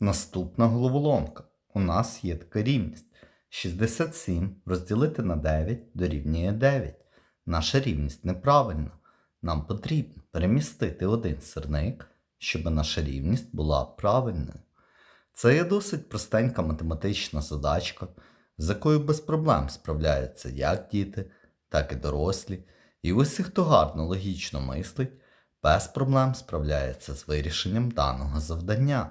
Наступна головоломка. У нас є така рівність. 67 розділити на 9 дорівнює 9. Наша рівність неправильна. Нам потрібно перемістити один сирник, щоб наша рівність була правильною. Це є досить простенька математична задачка, з якою без проблем справляються як діти, так і дорослі. І усі, хто гарно логічно мислить, без проблем справляється з вирішенням даного завдання.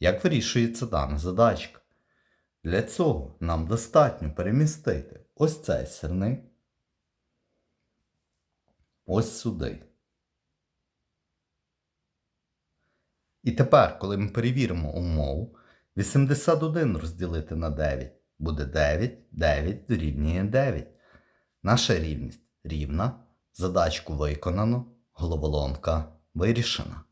Як вирішується дана задачка? Для цього нам достатньо перемістити ось цей сирник ось сюди. І тепер, коли ми перевіримо умову, 81 розділити на 9 буде 9, 9 дорівнює 9. Наша рівність рівна, задачку виконано, головоломка вирішена.